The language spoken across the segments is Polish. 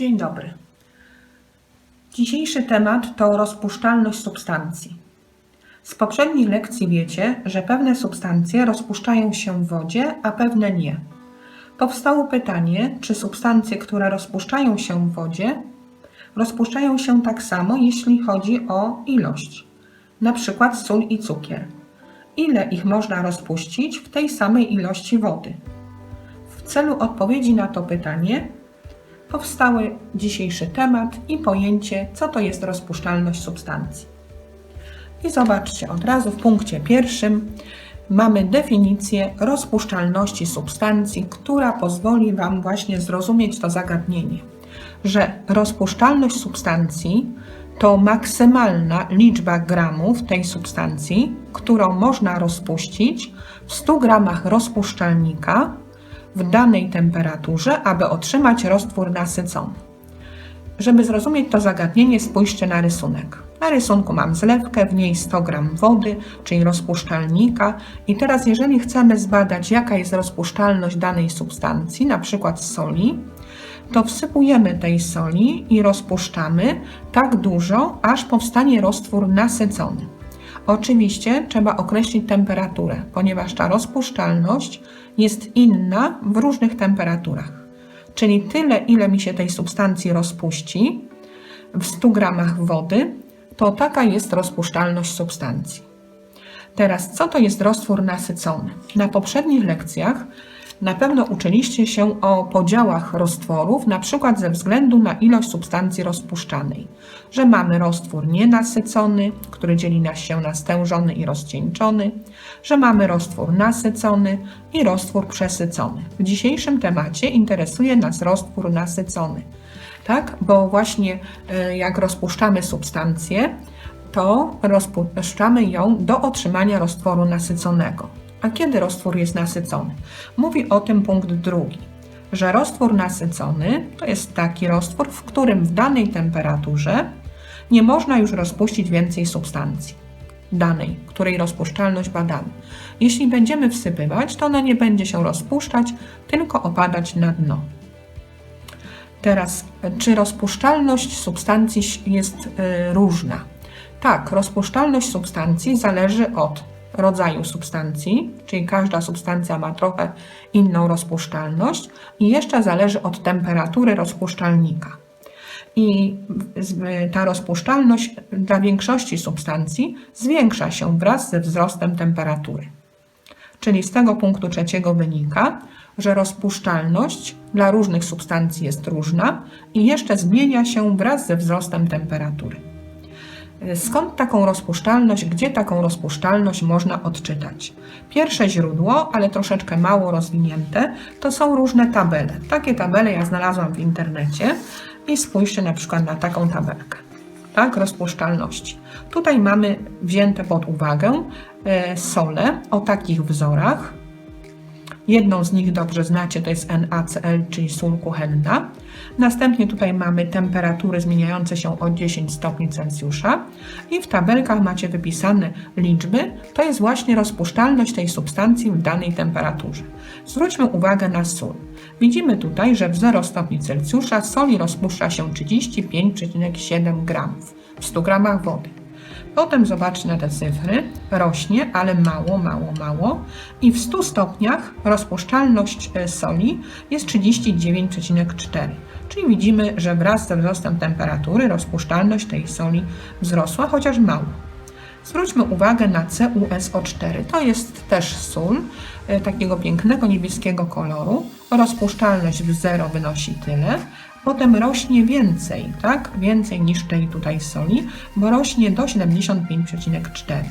Dzień dobry. Dzisiejszy temat to rozpuszczalność substancji. Z poprzednich lekcji wiecie, że pewne substancje rozpuszczają się w wodzie, a pewne nie. Powstało pytanie, czy substancje, które rozpuszczają się w wodzie, rozpuszczają się tak samo, jeśli chodzi o ilość, na przykład sól i cukier. Ile ich można rozpuścić w tej samej ilości wody? W celu odpowiedzi na to pytanie powstały dzisiejszy temat i pojęcie, co to jest rozpuszczalność substancji. I zobaczcie, od razu w punkcie pierwszym mamy definicję rozpuszczalności substancji, która pozwoli Wam właśnie zrozumieć to zagadnienie, że rozpuszczalność substancji to maksymalna liczba gramów tej substancji, którą można rozpuścić w 100 gramach rozpuszczalnika w danej temperaturze, aby otrzymać roztwór nasycony. Żeby zrozumieć to zagadnienie, spójrzcie na rysunek. Na rysunku mam zlewkę, w niej 100 g wody, czyli rozpuszczalnika. I teraz, jeżeli chcemy zbadać, jaka jest rozpuszczalność danej substancji, na przykład soli, to wsypujemy tej soli i rozpuszczamy tak dużo, aż powstanie roztwór nasycony. Oczywiście trzeba określić temperaturę, ponieważ ta rozpuszczalność jest inna w różnych temperaturach. Czyli tyle, ile mi się tej substancji rozpuści w 100 gramach wody, to taka jest rozpuszczalność substancji. Teraz, co to jest roztwór nasycony? Na poprzednich lekcjach na pewno uczyliście się o podziałach roztworów, na przykład ze względu na ilość substancji rozpuszczanej, że mamy roztwór nienasycony, który dzieli nas się na stężony i rozcieńczony, że mamy roztwór nasycony i roztwór przesycony. W dzisiejszym temacie interesuje nas roztwór nasycony, tak? Bo właśnie e, jak rozpuszczamy substancję, to rozpuszczamy ją do otrzymania roztworu nasyconego. A kiedy roztwór jest nasycony? Mówi o tym punkt drugi, że roztwór nasycony to jest taki roztwór, w którym w danej temperaturze nie można już rozpuścić więcej substancji danej, której rozpuszczalność badamy. Jeśli będziemy wsypywać, to ona nie będzie się rozpuszczać, tylko opadać na dno. Teraz, czy rozpuszczalność substancji jest y, różna? Tak, rozpuszczalność substancji zależy od rodzaju substancji, czyli każda substancja ma trochę inną rozpuszczalność i jeszcze zależy od temperatury rozpuszczalnika. I ta rozpuszczalność dla większości substancji zwiększa się wraz ze wzrostem temperatury. Czyli z tego punktu trzeciego wynika, że rozpuszczalność dla różnych substancji jest różna i jeszcze zmienia się wraz ze wzrostem temperatury. Skąd taką rozpuszczalność, gdzie taką rozpuszczalność można odczytać? Pierwsze źródło, ale troszeczkę mało rozwinięte, to są różne tabele. Takie tabele ja znalazłam w internecie i spójrzcie na przykład na taką tabelkę. Tak, rozpuszczalności. Tutaj mamy wzięte pod uwagę e, sole o takich wzorach. Jedną z nich dobrze znacie, to jest NaCl, czyli sól kuchenna. Następnie tutaj mamy temperatury zmieniające się o 10 stopni Celsjusza i w tabelkach macie wypisane liczby. To jest właśnie rozpuszczalność tej substancji w danej temperaturze. Zwróćmy uwagę na sól. Widzimy tutaj, że w 0 stopni Celsjusza soli rozpuszcza się 35,7 g w 100 g wody. Potem zobaczcie na te cyfry, rośnie, ale mało, mało, mało i w 100 stopniach rozpuszczalność e, soli jest 39,4. Czyli widzimy, że wraz ze wzrostem temperatury rozpuszczalność tej soli wzrosła, chociaż mało. Zwróćmy uwagę na CuSO4. To jest też sól e, takiego pięknego niebieskiego koloru. Rozpuszczalność w 0 wynosi tyle, potem rośnie więcej, tak? Więcej niż tej tutaj soli, bo rośnie do 75,4.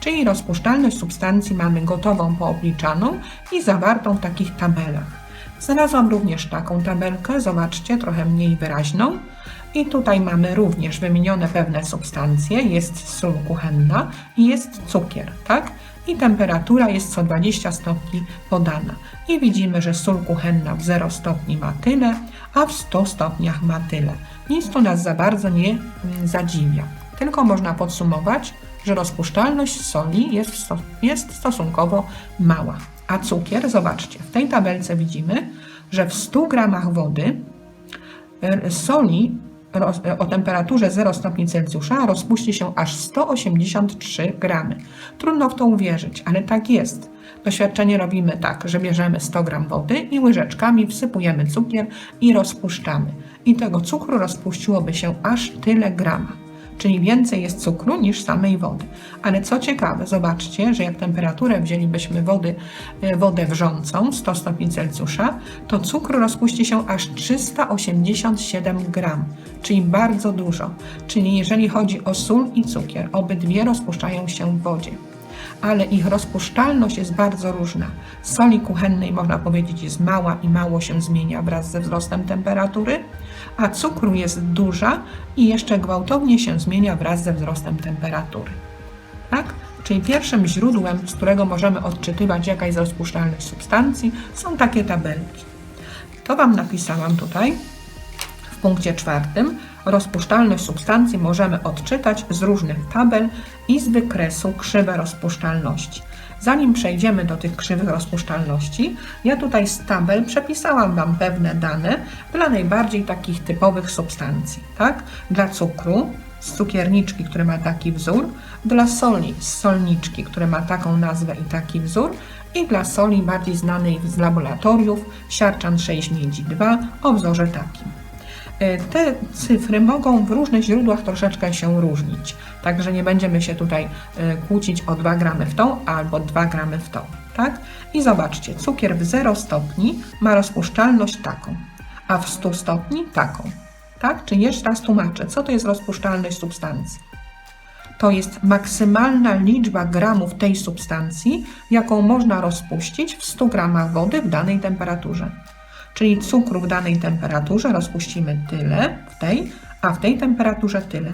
Czyli rozpuszczalność substancji mamy gotową, poobliczaną i zawartą w takich tabelach. Znalazłam również taką tabelkę, zobaczcie, trochę mniej wyraźną. I tutaj mamy również wymienione pewne substancje, jest sól kuchenna i jest cukier, tak? I temperatura jest co 20 stopni podana. I widzimy, że sól kuchenna w 0 stopni ma tyle, a w 100 stopniach ma tyle. Nic tu nas za bardzo nie zadziwia. Tylko można podsumować, że rozpuszczalność soli jest, jest stosunkowo mała. A cukier, zobaczcie, w tej tabelce widzimy, że w 100 gramach wody e, soli o temperaturze 0 stopni Celsjusza rozpuści się aż 183 gramy. Trudno w to uwierzyć, ale tak jest. Doświadczenie robimy tak, że bierzemy 100 gram wody i łyżeczkami wsypujemy cukier i rozpuszczamy. I tego cukru rozpuściłoby się aż tyle grama czyli więcej jest cukru niż samej wody. Ale co ciekawe, zobaczcie, że jak temperaturę wzięlibyśmy wody, e, wodę wrzącą, 100 stopni Celsjusza, to cukru rozpuści się aż 387 gram, czyli bardzo dużo. Czyli jeżeli chodzi o sól i cukier, obydwie rozpuszczają się w wodzie ale ich rozpuszczalność jest bardzo różna. Soli kuchennej można powiedzieć jest mała i mało się zmienia wraz ze wzrostem temperatury, a cukru jest duża i jeszcze gwałtownie się zmienia wraz ze wzrostem temperatury. Tak? Czyli pierwszym źródłem, z którego możemy odczytywać jaka jest rozpuszczalność substancji, są takie tabelki. To Wam napisałam tutaj w punkcie czwartym. Rozpuszczalność substancji możemy odczytać z różnych tabel i z wykresu krzywe rozpuszczalności. Zanim przejdziemy do tych krzywych rozpuszczalności, ja tutaj z tabel przepisałam Wam pewne dane dla najbardziej takich typowych substancji. Tak? Dla cukru z cukierniczki, który ma taki wzór, dla soli z solniczki, który ma taką nazwę i taki wzór, i dla soli bardziej znanej z laboratoriów siarczan 6 miedzi 2 o wzorze takim. E, te cyfry mogą w różnych źródłach troszeczkę się różnić, także nie będziemy się tutaj e, kłócić o 2 gramy w tą albo 2 gramy w tą. Tak? I zobaczcie, cukier w 0 stopni ma rozpuszczalność taką, a w 100 stopni taką. Tak? Czy jeszcze raz tłumaczę, co to jest rozpuszczalność substancji? To jest maksymalna liczba gramów tej substancji, jaką można rozpuścić w 100 gramach wody w danej temperaturze. Czyli cukru w danej temperaturze rozpuścimy tyle w tej, a w tej temperaturze tyle.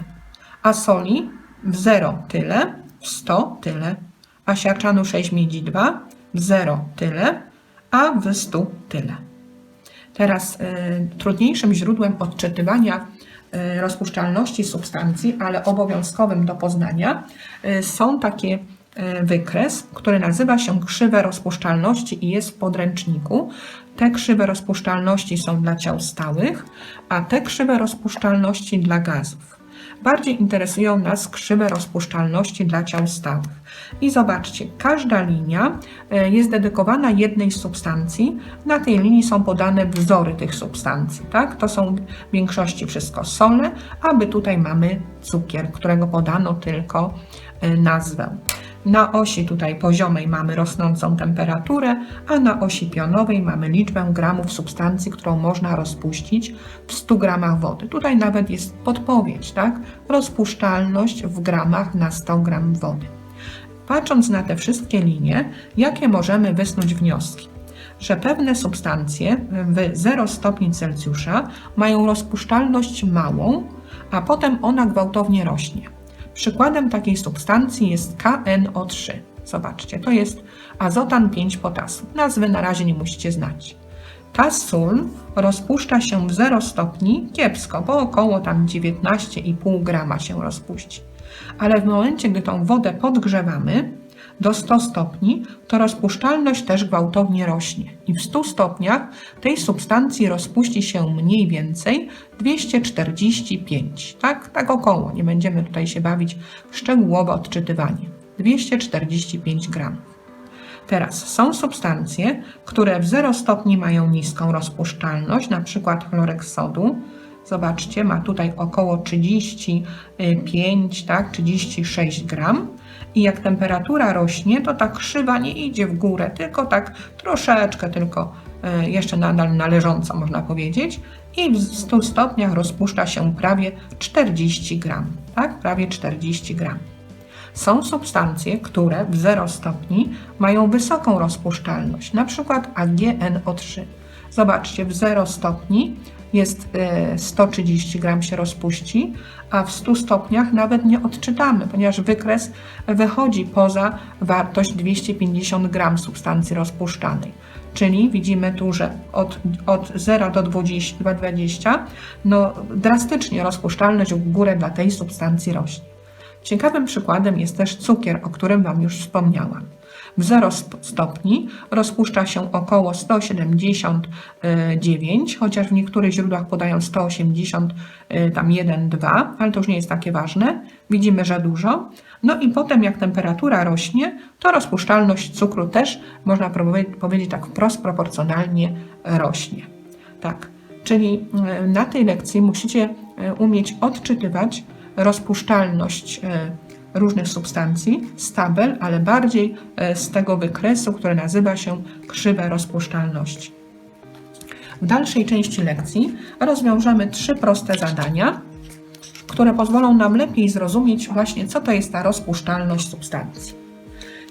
A soli w 0 tyle, w 100 tyle, a siarczanu 6 miedzi 2 w 0 tyle, a w 100 tyle. Teraz y, trudniejszym źródłem odczytywania y, rozpuszczalności substancji, ale obowiązkowym do poznania, y, są takie wykres, który nazywa się krzywe rozpuszczalności i jest w podręczniku. Te krzywe rozpuszczalności są dla ciał stałych, a te krzywe rozpuszczalności dla gazów. Bardziej interesują nas krzywe rozpuszczalności dla ciał stałych. I zobaczcie, każda linia e, jest dedykowana jednej substancji. Na tej linii są podane wzory tych substancji. Tak? To są w większości wszystko sole, a my tutaj mamy cukier, którego podano tylko e, nazwę. Na osi tutaj poziomej mamy rosnącą temperaturę, a na osi pionowej mamy liczbę gramów substancji, którą można rozpuścić w 100 gramach wody. Tutaj nawet jest podpowiedź, tak? Rozpuszczalność w gramach na 100 gram wody. Patrząc na te wszystkie linie, jakie możemy wysnuć wnioski? Że pewne substancje w 0 stopni Celsjusza mają rozpuszczalność małą, a potem ona gwałtownie rośnie. Przykładem takiej substancji jest KNO3. Zobaczcie, to jest azotan 5 potasu. Nazwy na razie nie musicie znać. Ta sól rozpuszcza się w 0 stopni kiepsko, bo około tam 19,5 grama się rozpuści. Ale w momencie, gdy tą wodę podgrzewamy, do 100 stopni, to rozpuszczalność też gwałtownie rośnie. I w 100 stopniach tej substancji rozpuści się mniej więcej 245, tak, tak około, nie będziemy tutaj się bawić w szczegółowe odczytywanie, 245 gramów. Teraz są substancje, które w 0 stopni mają niską rozpuszczalność, przykład chlorek sodu. Zobaczcie, ma tutaj około 35, tak, 36 gram i jak temperatura rośnie, to ta krzywa nie idzie w górę, tylko tak troszeczkę, tylko e, jeszcze nadal należąco można powiedzieć i w 100 stopniach rozpuszcza się prawie 40 gram, tak? Prawie 40 gram. Są substancje, które w 0 stopni mają wysoką rozpuszczalność, na przykład AgNO3. Zobaczcie, w 0 stopni jest 130 e, gram się rozpuści, a w 100 stopniach nawet nie odczytamy, ponieważ wykres wychodzi poza wartość 250 gram substancji rozpuszczanej. Czyli widzimy tu, że od, od 0 do 20, 20 no, drastycznie rozpuszczalność w górę dla tej substancji rośnie. Ciekawym przykładem jest też cukier, o którym Wam już wspomniałam. W 0 sp- stopni rozpuszcza się około 179, chociaż w niektórych źródłach podają 180, y, tam 1, 2, ale to już nie jest takie ważne. Widzimy, że dużo. No i potem jak temperatura rośnie, to rozpuszczalność cukru też, można powie- powiedzieć tak wprost, proporcjonalnie rośnie. Tak, czyli y, na tej lekcji musicie y, umieć odczytywać rozpuszczalność e, różnych substancji z tabel, ale bardziej e, z tego wykresu, który nazywa się krzywa rozpuszczalności. W dalszej części lekcji rozwiążemy trzy proste zadania, które pozwolą nam lepiej zrozumieć właśnie, co to jest ta rozpuszczalność substancji.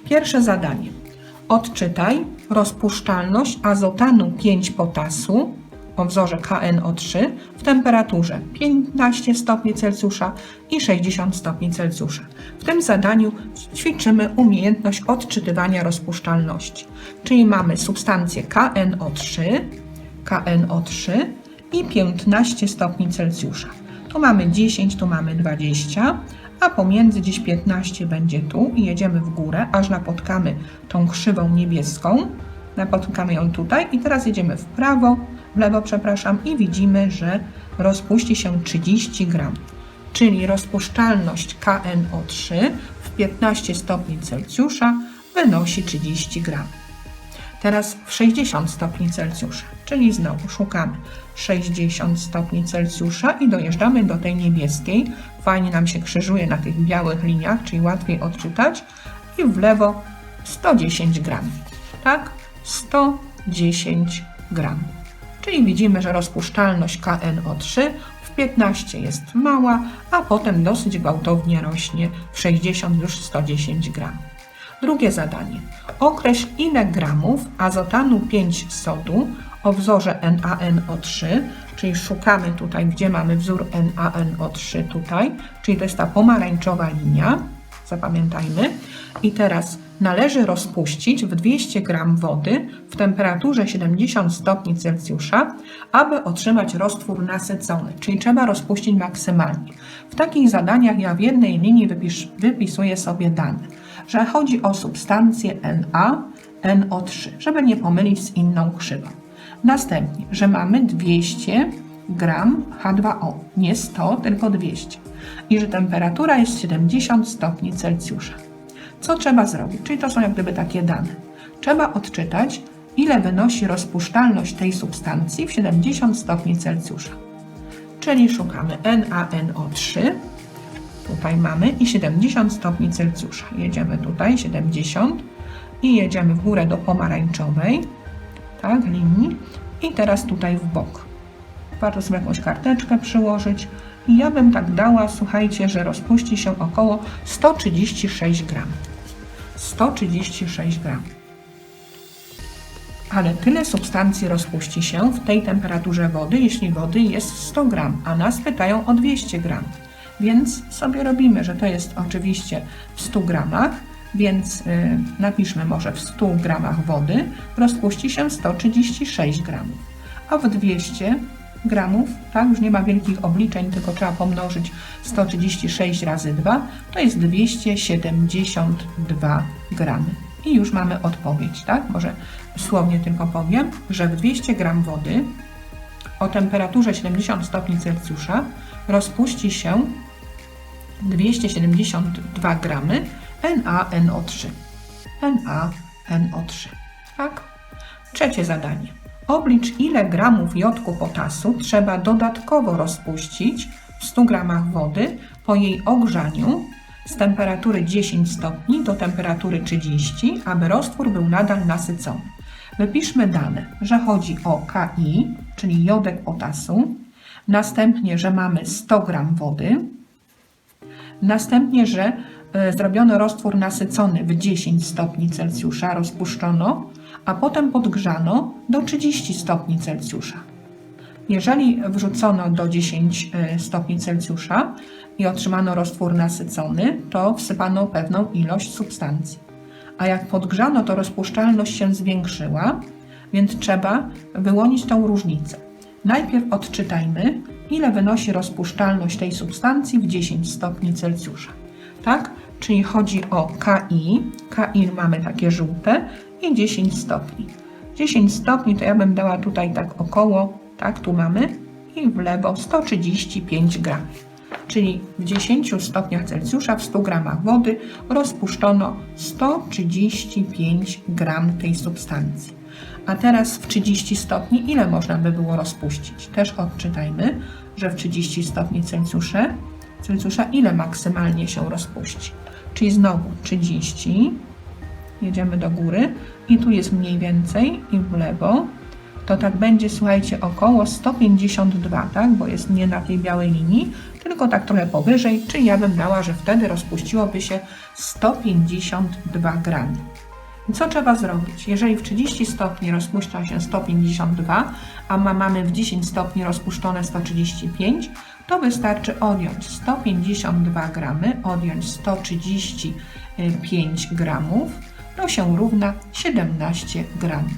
Pierwsze zadanie. Odczytaj rozpuszczalność azotanu 5 potasu o wzorze KNO3 w temperaturze 15 stopni Celsjusza i 60 stopni Celsjusza. W tym zadaniu ćwiczymy umiejętność odczytywania rozpuszczalności, czyli mamy substancję KNO3, KNO3 i 15 stopni Celsjusza. Tu mamy 10, tu mamy 20, a pomiędzy gdzieś 15 będzie tu i jedziemy w górę, aż napotkamy tą krzywą niebieską. Napotkamy ją tutaj i teraz jedziemy w prawo, w lewo, przepraszam, i widzimy, że rozpuści się 30 gram, czyli rozpuszczalność KNO3 w 15 stopni Celsjusza wynosi 30 gram. Teraz w 60 stopni Celsjusza, czyli znowu szukamy 60 stopni Celsjusza i dojeżdżamy do tej niebieskiej. Fajnie nam się krzyżuje na tych białych liniach, czyli łatwiej odczytać. I w lewo 110 gram. Tak? 110 gram. Czyli widzimy, że rozpuszczalność KNO3 w 15 jest mała, a potem dosyć gwałtownie rośnie w 60 już 110 gram. Drugie zadanie. Określ ile gramów azotanu 5 sodu o wzorze NaNO3, czyli szukamy tutaj, gdzie mamy wzór NaNO3 tutaj, czyli to jest ta pomarańczowa linia, zapamiętajmy. I teraz należy rozpuścić w 200 g wody w temperaturze 70 stopni Celsjusza, aby otrzymać roztwór nasycony, czyli trzeba rozpuścić maksymalnie. W takich zadaniach ja w jednej linii wypisuję sobie dane, że chodzi o substancję Na, NO3, żeby nie pomylić z inną krzywą. Następnie, że mamy 200 gram H2O, nie 100, tylko 200 i że temperatura jest 70 stopni Celsjusza. Co trzeba zrobić? Czyli to są jak gdyby takie dane. Trzeba odczytać, ile wynosi rozpuszczalność tej substancji w 70 stopni Celsjusza. Czyli szukamy NaNO3, tutaj mamy i 70 stopni Celsjusza. Jedziemy tutaj 70 i jedziemy w górę do pomarańczowej, tak, linii i teraz tutaj w bok. Warto sobie jakąś karteczkę przyłożyć i ja bym tak dała, słuchajcie, że rozpuści się około 136 gram. 136 gram. Ale tyle substancji rozpuści się w tej temperaturze wody, jeśli wody jest 100 gram, a nas pytają o 200 gram. Więc sobie robimy, że to jest oczywiście w 100 gramach, więc y, napiszmy może w 100 gramach wody rozpuści się 136 gramów, a w 200 gramów, tak, już nie ma wielkich obliczeń, tylko trzeba pomnożyć 136 razy 2, to jest 272 gramy. I już mamy odpowiedź, tak? Może słownie tylko powiem, że w 200 gram wody o temperaturze 70 stopni Celsjusza rozpuści się 272 gramy NaNO3. NaNO3. Tak? Trzecie zadanie. Oblicz ile gramów jodku potasu trzeba dodatkowo rozpuścić w 100 gramach wody po jej ogrzaniu z temperatury 10 stopni do temperatury 30, aby roztwór był nadal nasycony. Wypiszmy dane, że chodzi o Ki, czyli jodek potasu, następnie, że mamy 100 gram wody, następnie, że y, zrobiono roztwór nasycony w 10 stopni Celsjusza, rozpuszczono, a potem podgrzano do 30 stopni Celsjusza. Jeżeli wrzucono do 10 y, stopni Celsjusza i otrzymano roztwór nasycony, to wsypano pewną ilość substancji. A jak podgrzano, to rozpuszczalność się zwiększyła, więc trzeba wyłonić tą różnicę. Najpierw odczytajmy, ile wynosi rozpuszczalność tej substancji w 10 stopni Celsjusza. Tak? czyli chodzi o KI. KI mamy takie żółte i 10 stopni. 10 stopni to ja bym dała tutaj tak około, tak tu mamy i w lewo 135 gramów. Czyli w 10 stopniach Celsjusza w 100 gramach wody rozpuszczono 135 gram tej substancji. A teraz w 30 stopni ile można by było rozpuścić? Też odczytajmy, że w 30 stopni Celsjusza, Celsjusza ile maksymalnie się rozpuści? Czyli znowu 30, jedziemy do góry i tu jest mniej więcej i w lewo, to tak będzie, słuchajcie, około 152, tak? Bo jest nie na tej białej linii, tylko tak trochę powyżej, czyli ja bym dała, że wtedy rozpuściłoby się 152 gramy. I co trzeba zrobić? Jeżeli w 30 stopni rozpuszcza się 152, a ma, mamy w 10 stopni rozpuszczone 135, to wystarczy odjąć 152 gramy, odjąć 135 gramów, to się równa 17 gramów.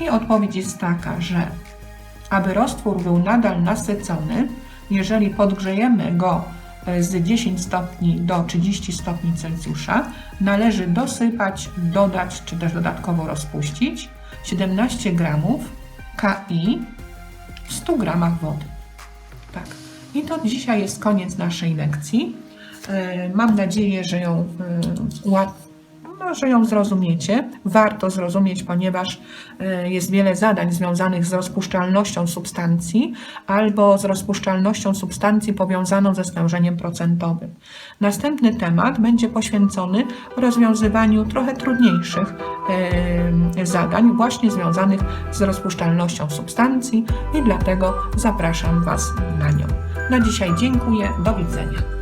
I odpowiedź jest taka, że aby roztwór był nadal nasycony, jeżeli podgrzejemy go e, z 10 stopni do 30 stopni Celsjusza, należy dosypać, dodać czy też dodatkowo rozpuścić 17 gramów KI w 100 gramach wody. Tak. I to dzisiaj jest koniec naszej lekcji. E, Mam nadzieję, że ją e, łat- no, że ją zrozumiecie. Warto zrozumieć, ponieważ e, jest wiele zadań związanych z rozpuszczalnością substancji albo z rozpuszczalnością substancji powiązaną ze stężeniem procentowym. Następny temat będzie poświęcony rozwiązywaniu trochę trudniejszych e, zadań, właśnie związanych z rozpuszczalnością substancji i dlatego zapraszam Was na nią. Na dzisiaj dziękuję. Do widzenia.